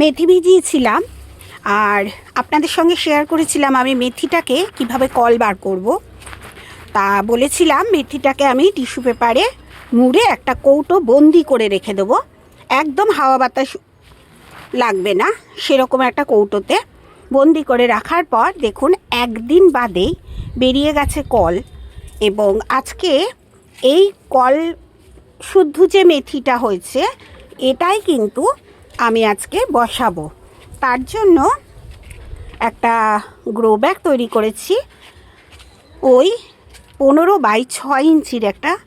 মেথি ভিজিয়েছিলাম আর আপনাদের সঙ্গে শেয়ার করেছিলাম আমি মেথিটাকে কীভাবে কল বার করব। তা বলেছিলাম মেথিটাকে আমি টিস্যু পেপারে মুড়ে একটা কৌটো বন্দি করে রেখে দেবো। একদম হাওয়া বাতাস লাগবে না, সেরকম একটা কৌটোতে বন্দি করে রাখার পর দেখুন একদিন বাদেই বেরিয়ে গেছে কল এবং আজকে এই কল শুদ্ধ যে মেথিটা হয়েছে, এটাই কিন্তু আমি আজকে বসাবো। তার জন্য একটা গ্রো ব্যাগ তৈরি করেছি। ওই পনেরো বাই ছয় ইঞ্চির একটা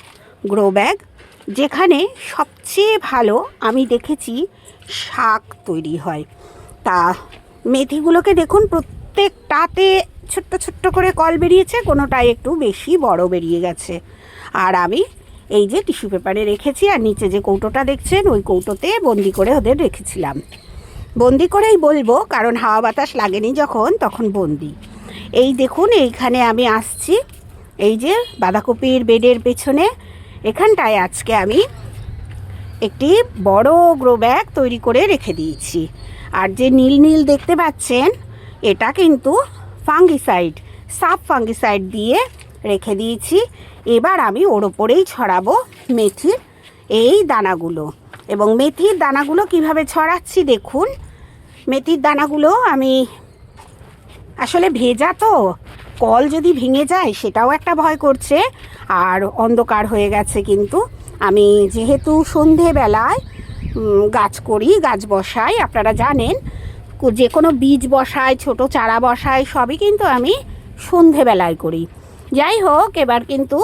গ্রো ব্যাগ যেখানে সবচেয়ে ভালো আমি দেখেছি শাক তৈরি হয়। তা মেথিগুলোকে দেখুন, প্রত্যেকটাতে ছোট্ট ছোট্ট করে কল বেরিয়েছে, কোনোটায় একটু বেশি বড় বেরিয়ে গেছে। আর আমি এই যে টিস্যু পেপারে রেখেছি আর নিচে যে কৌটোটা দেখছেন, ওই কৌটোতে বন্দি করে ওদের রেখেছিলাম। বন্দি করেই বলব, কারণ হাওয়া বাতাস লাগেনি যখন, তখন বন্দি। এই দেখুন, এইখানে আমি আসছি। এই যে বাঁধাকপির বেডের পেছনে, এখানটায় আজকে আমি একটি বড় গ্রো ব্যাগ তৈরি করে রেখে দিয়েছি। আর যে নীল নীল দেখতে পাচ্ছেন, এটা কিন্তু ফাঙ্গিসাইড, সাব ফাঙ্গিসাইড দিয়ে রেখে দিয়েছি। এবার আমি ওর ওপরেই ছড়াবো মেথির এই দানাগুলো। এবং মেথির দানাগুলো কীভাবে ছড়াচ্ছি দেখুন। মেথির দানাগুলো আমি আসলে ভেজা তো, কল যদি ভেঙে যায় সেটাও একটা ভয় করছে, আর অন্ধকার হয়ে গেছে কিন্তু। আমি যেহেতু সন্ধেবেলায় গাছ করি, গাছ বসাই, আপনারা জানেন, যে কোনো বীজ বসাই, ছোট চারা বসাই, সবই কিন্তু আমি সন্ধেবেলায় করি। যাই হোক এবার কিন্তু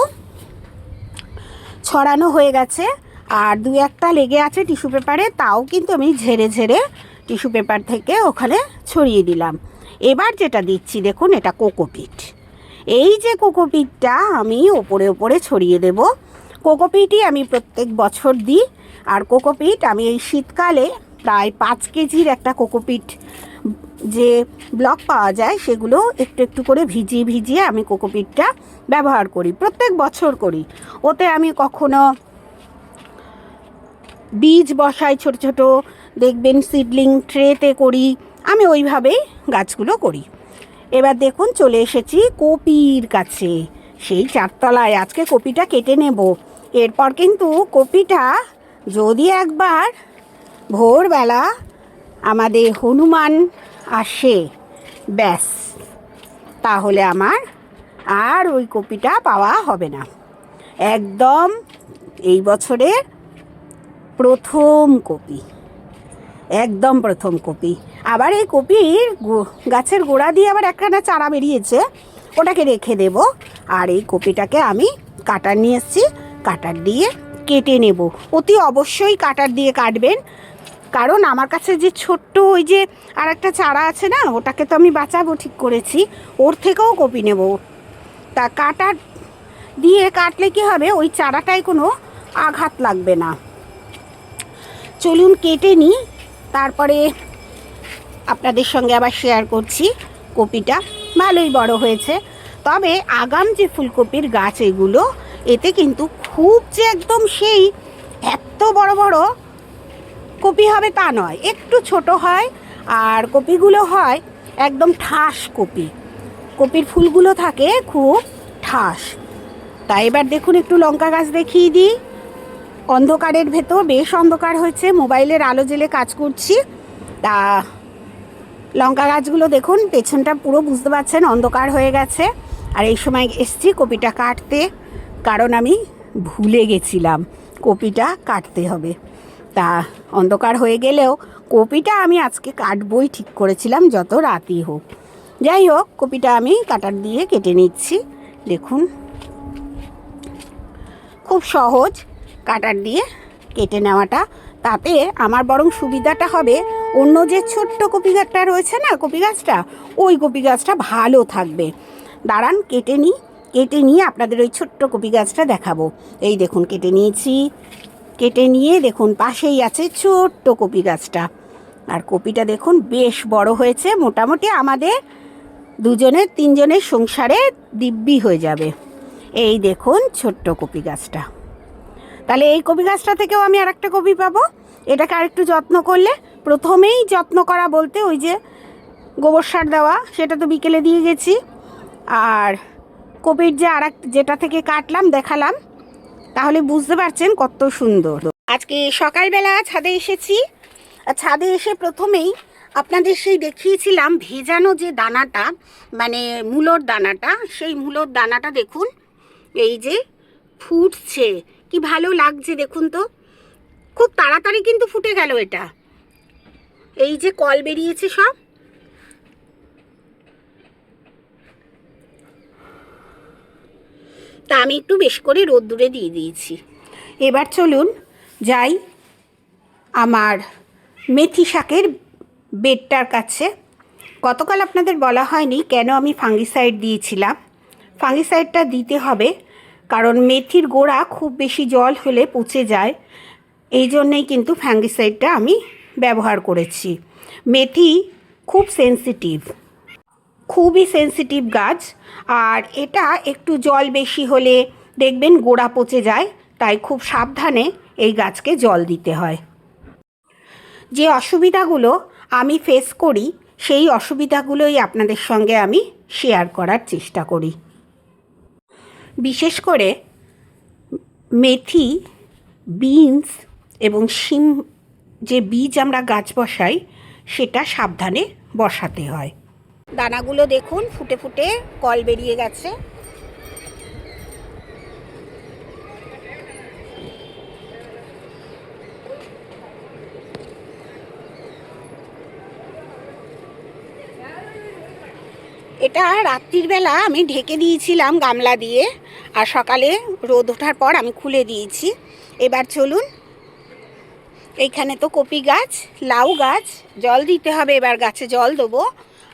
ছড়ানো হয়ে গেছে। আর দু একটা লেগে আছে টিস্যু পেপারে, তাও কিন্তু আমি ঝেড়ে ঝেড়ে টিস্যু পেপার থেকে ওখানে ছড়িয়ে দিলাম। এবার যেটা দিচ্ছি, দেখুন, এটা কোকোপিট। এই যে কোকোপিটটা আমি ওপরে ওপরে ছড়িয়ে দেব। কোকোপিটই আমি প্রত্যেক বছর দিই। আর কোকোপিট আমি এই শীতকালে প্রায় পাঁচ কেজির একটা কোকোপিট যে ব্লক পাওয়া যায়, সেগুলো একটু একটু করে ভিজিয়ে ভিজিয়ে আমি কোকোপিটটা ব্যবহার করি, প্রত্যেক বছর করি। ওতে আমি কখনো বীজ বসাই ছোট ছোট, দেখবেন সিডলিং ট্রেতে করি, আমি ওইভাবেই গাছগুলো করি। এবার দেখুন, চলে এসেছি কপির কাছে, সেই চারতলায়। আজকে কপিটা কেটে নেব। এরপর কিন্তু কপিটা যদি একবার ভোরবেলা আমাদের হনুমান আসে। ব্যাস, তাহলে আমার আর ওই কপিটা পাওয়া হবে না। একদম এই বছরের প্রথম কপি। একদম প্রথম কপি। আবার এই কপির গাছের গোড়া দিয়ে আবার একখানা চারা বেরিয়েছে, ওটাকে রেখে দেব। আর এই কপিটাকে আমি কাটার নিয়ে এসেছি, কাটার দিয়ে কেটে নেব। অতি অবশ্যই কাটার দিয়ে কাটবেন। কারণ আমার কাছে যে ছোট্ট ওই যে আর একটা চারা আছে না, ওটাকে তো আমি বাঁচাবো ঠিক করেছি। ওর থেকেও কপি নেব। তা কাটার দিয়ে কাটলে কি হবে? ওই চারাটায় কোনো আঘাত লাগবে না। চলুন কেটে নিই। তারপরে আপনাদের সঙ্গে আবার শেয়ার করছি কপিটা। ভালোই বড় হয়েছে। তবে আগাম যে ফুলকপির গাছ এগুলো, এতে কিন্তু খুব যে একদম সেই এত বড় বড় কপি হবে তা নয়, একটু ছোট হয় আর কপিগুলো হয় একদম ঠাস কপি। কপির ফুলগুলো থাকে খুব ঠাস। তা এবার দেখুন একটু লঙ্কা গাছ দেখিয়ে দিই। অন্ধকারের ভেতর, বেশ অন্ধকার হয়েছে, মোবাইলের আলো জেলে কাজ করছি। তা লঙ্কা গাছগুলো দেখুন, পেছনটা পুরো বুঝতে পারছেন, অন্ধকার হয়ে গেছে। আর এই সময় এসছি কপিটা কাটতে, কারণ আমি ভুলে গেছিলাম কপিটা কাটতে হবে। তা অন্ধকার হয়ে গেলেও কপিটা আমি আজকে কাটবই ঠিক করেছিলাম যত রাতই হোক। যাই হোক, কপিটা আমি কাটার দিয়ে কেটে নিচ্ছি। দেখুন। খুব সহজ কাটার দিয়ে কেটে নেওয়াটা। তাতে আমার বরং সুবিধাটা হবে, অন্য যে ছোট্ট কপি গাছটা রয়েছে না, কপি গাছটা, ওই কপি গাছটা ভালো থাকবে। দাঁড়ান, কেটে নিই, কেটে নিয়ে আপনাদের ওই ছোট্ট কপি গাছটা দেখাবো। এই দেখুন, কেটে নিয়েছি। কেটে নিয়ে দেখুন, পাশেই আছে ছোট্ট কপি গাছটা। আর কপিটা দেখুন, বেশ বড় হয়েছে, মোটামুটি আমাদের দুজনের তিনজনের সংসারে দিব্যি হয়ে যাবে। এই দেখুন ছোট্ট কপি গাছটা। তাহলে এই কপি গাছটা থেকেও আমি আর একটা কপি পাবো। এটাকে আরেকটু যত্ন করলে, প্রথমেই যত্ন করা বলতে ওই যে গোবর সার দেওয়া, সেটা তো বিকেলে দিয়ে গেছি। আর কপির যে আর যেটা থেকে কাটলাম, দেখালাম তাহলে বুঝতে পারছেন কত সুন্দর। আজকে সকালবেলা ছাদে এসেছি। ছাদে এসে প্রথমেই আপনাদের সেই দেখিয়েছিলাম ভেজানো যে দানাটা মানে মূলোর দানাটা, সেই মূলোর দানাটা দেখুন, এই যে ফুটছে। কি ভালো লাগছে দেখুন তো। খুব তাড়াতাড়ি কিন্তু ফুটে গেল এটা। এই যে কল বেরিয়েছে সব। তা আমি একটু বেশ করে রোদ্দুরে দিয়ে দিয়েছি। এবার চলুন যাই আমার মেথি শাকের বেডটার কাছে। গতকাল আপনাদের বলা হয়নি কেন আমি ফাঙ্গিসাইড দিয়েছিলাম। ফাঙ্গিসাইডটা দিতে হবে কারণ মেথির গোড়া খুব বেশি জল হলে পচে যায়। এই জন্যেই কিন্তু ফ্যাঙ্গিসাইডটা আমি ব্যবহার করেছি। মেথি খুব সেন্সিটিভ। খুবই সেন্সিটিভ গাছ, আর এটা একটু জল বেশি হলে দেখবেন গোড়া পচে যায়, তাই খুব সাবধানে এই গাছকে জল দিতে হয়। যে অসুবিধাগুলো আমি ফেস করি, সেই অসুবিধাগুলোই আপনাদের সঙ্গে আমি শেয়ার করার চেষ্টা করি। বিশেষ করে মেথি বিনস এবং শিম, যে বীজ আমরা গাছ বসাই, সেটা সাবধানে বসাতে হয়। দানাগুলো দেখুন, ফুটে ফুটে কল বেরিয়ে গেছে। এটা রাত্রির বেলা আমি ঢেকে দিয়েছিলাম গামলা দিয়ে, আর সকালে রোদ ওঠার পর আমি খুলে দিয়েছি। এবার চলুন, এইখানে তো কপি গাছ, লাউ গাছ, জল দিতে হবে, এবার গাছে জল দেবো।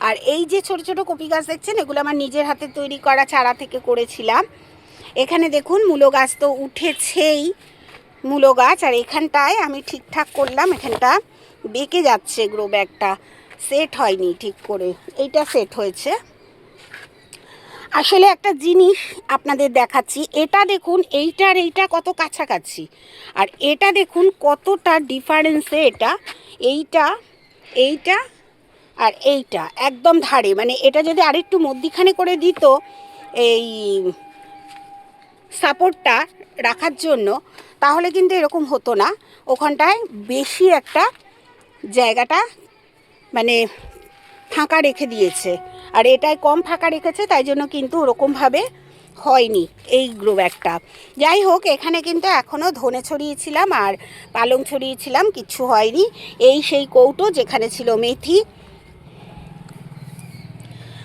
আর এই যে ছোট ছোট কপি গাছ দেখছেন, এগুলো আমার নিজের হাতে তৈরি করা চারা থেকে করেছিলাম। এখানে দেখুন, মূলো গাছ তো উঠেছেই, মূলো গাছ, আর এখানটায় আমি ঠিকঠাক করলাম, এখানটা বেঁকে যাচ্ছে গ্রো ব্যাগটা সেট হয়নি ঠিক করে, এইটা সেট হয়েছে। আসলে একটা জিনিস আপনাদের দেখাচ্ছি, এটা দেখুন, এইটার এইটা কত কাছাকাছি, আর এটা দেখুন কতটা ডিফারেন্সে এটা, এইটা এইটা আর এইটা, একদম ধারে মানে এটা যদি আরেকটু মধ্যিখানে করে দিত, এই সাপোর্টটা রাখার জন্য, তাহলে কিন্তু এরকম হতো না। ওখানটায় বেশি একটা জায়গাটা মানে ফাঁকা রেখে দিয়েছে। আর এটাই কম ফাঁকা রেখেছে, তাই জন্য কিন্তু ওরকমভাবে হয়নি এই গ্রো ব্যাগটা। যাই হোক, এখানে কিন্তু এখনও ধনে ছড়িয়েছিলাম আর পালং ছড়িয়েছিলাম, কিচ্ছু হয়নি। এই সেই কৌটো যেখানে ছিল মেথি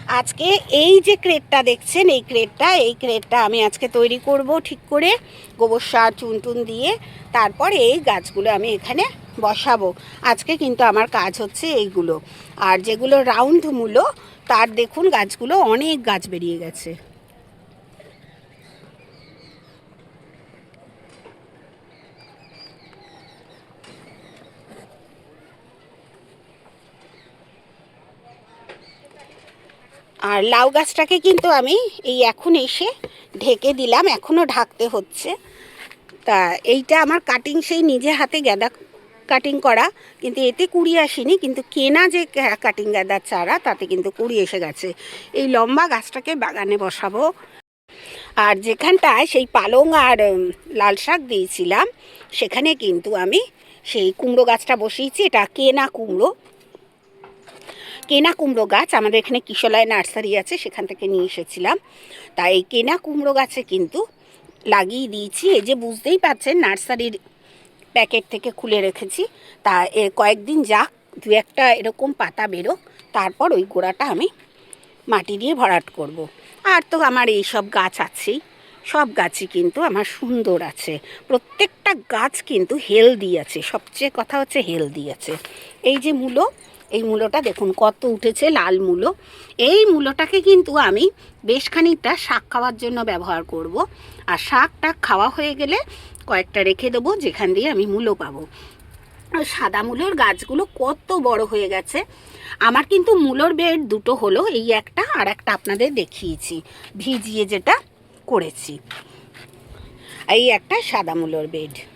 আজকে এই যে ক্রেটটা দেখছেন, এই ক্রেটটা এই ক্রেটটা আমি আজকে তৈরি করব ঠিক করে গোবর সার চুন টুন দিয়ে। তারপর এই গাছগুলো আমি এখানে বসাবো। আজকে কিন্তু আমার কাজ হচ্ছে এইগুলো। আর যেগুলো রাউন্ড মূলো, তার দেখুন গাছগুলো অনেক গাছ বেরিয়ে গেছে। আর লাউ গাছটাকে কিন্তু আমি এই এখন এসে ঢেকে দিলাম এখনও ঢাকতে হচ্ছে। তা এইটা আমার কাটিং সেই নিজে হাতে গ্যাদা কাটিং করা, কিন্তু এতে কুড়ি আসেনি, কিন্তু কেনা যে কাটিং গাদার চারা, তাতে কিন্তু কুড়ি এসে গেছে। এই লম্বা গাছটাকে বাগানে বসাবো। আর যেখানটায় সেই পালং আর লাল শাক দিয়েছিলাম, সেখানে কিন্তু আমি সেই কুমড়ো গাছটা বসিয়েছি, এটা কেনা কুমড়ো। কেনা কুমড়ো গাছ, আমাদের এখানে কিশলায় নার্সারি আছে, সেখান থেকে নিয়ে এসেছিলাম। তাই এই কেনা কুমড়ো গাছে কিন্তু লাগিয়ে দিয়েছি। এই যে বুঝতেই পারছেন, নার্সারির প্যাকেট থেকে খুলে রেখেছি। তা এ কয়েকদিন যাক, দু একটা এরকম পাতা বেরোক, তারপর ওই গোড়াটা আমি মাটি দিয়ে ভরাট করব। আর তো আমার এই সব গাছ আছেই। সব গাছই কিন্তু আমার সুন্দর আছে। প্রত্যেকটা গাছ কিন্তু হেলদি আছে। সবচেয়ে কথা হচ্ছে হেলদি আছে। এই যে মূলো এই মূলোটা দেখুন, কত উঠেছে লাল মূলো। এই মূলোটাকে কিন্তু আমি বেশ খানিকটা শাক খাওয়ার জন্য ব্যবহার করব। আর শাকটা খাওয়া হয়ে গেলে কয়েকটা রেখে দেবো, যেখান দিয়ে আমি মূলো পাবো। সাদা মূলোর গাছগুলো কত বড় হয়ে গেছে। আমার কিন্তু মূলোর বেড দুটো হলো, এই একটা আর একটা আপনাদের দেখিয়েছি, ভিজিয়ে যেটা করেছি। এই একটা সাদা মূলোর বেড।